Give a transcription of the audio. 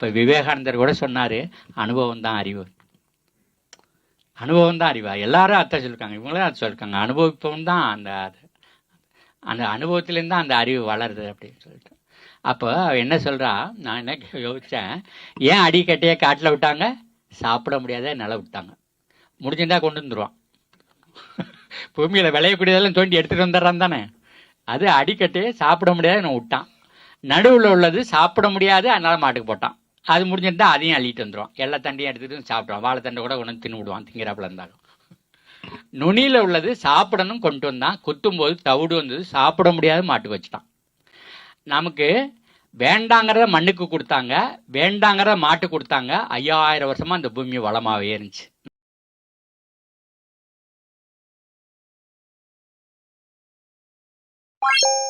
இப்போ விவேகானந்தர் கூட சொன்னார் அனுபவம் தான் அறிவு. அனுபவம் தான் அறிவா? எல்லாரும் அத்தை சொல்லியிருக்காங்க இவங்களும் அதை சொல்லியிருக்காங்க அனுபவிப்பவன் தான் அந்த அந்த அனுபவத்திலேருந்து தான் அந்த அறிவு வளருது அப்படின்னு சொல்லிட்டு. அப்போ என்ன சொல்கிறா நான் என்ன யோசித்தேன் ஏன் அடிக்கட்டையே காட்டில் விட்டாங்க? சாப்பிட முடியாத நில விட்டாங்க. முடிஞ்சிருந்தா கொண்டு வந்துடுவான் பூமியில் விளையக்கூடியதெல்லாம் தோண்டி எடுத்துகிட்டு வந்துடுறான் தானே. அது அடிக்கட்டையே சாப்பிட முடியாத நான் விட்டான். நடுவில் உள்ளது சாப்பிட முடியாது அதனால் மாட்டுக்கு போட்டான். அது முடிஞ்சிருந்தா அதையும் அள்ளிட்டு வந்துடும் எல்லா தண்டையும் எடுத்துகிட்டு சாப்பிடுவோம் வாழைத்தண்டை கூட கொண்டு தின்னு விடுவான். திங்கிறாப்புல இருந்தாலும் நுனியில் உள்ளது சாப்பிடணும் கொண்டு வந்தான். குத்தும்போது தவிடு வந்தது. சாப்பிட முடியாத மாட்டுக்கு வச்சுட்டான். நமக்கு வேண்டாங்கிறத மண்ணுக்கு கொடுத்தாங்க. வேண்டாங்கிறத மாட்டு கொடுத்தாங்க. ஐயாயிரம் வருஷமா அந்த பூமி வளமாவே இருந்துச்சு. Thank you.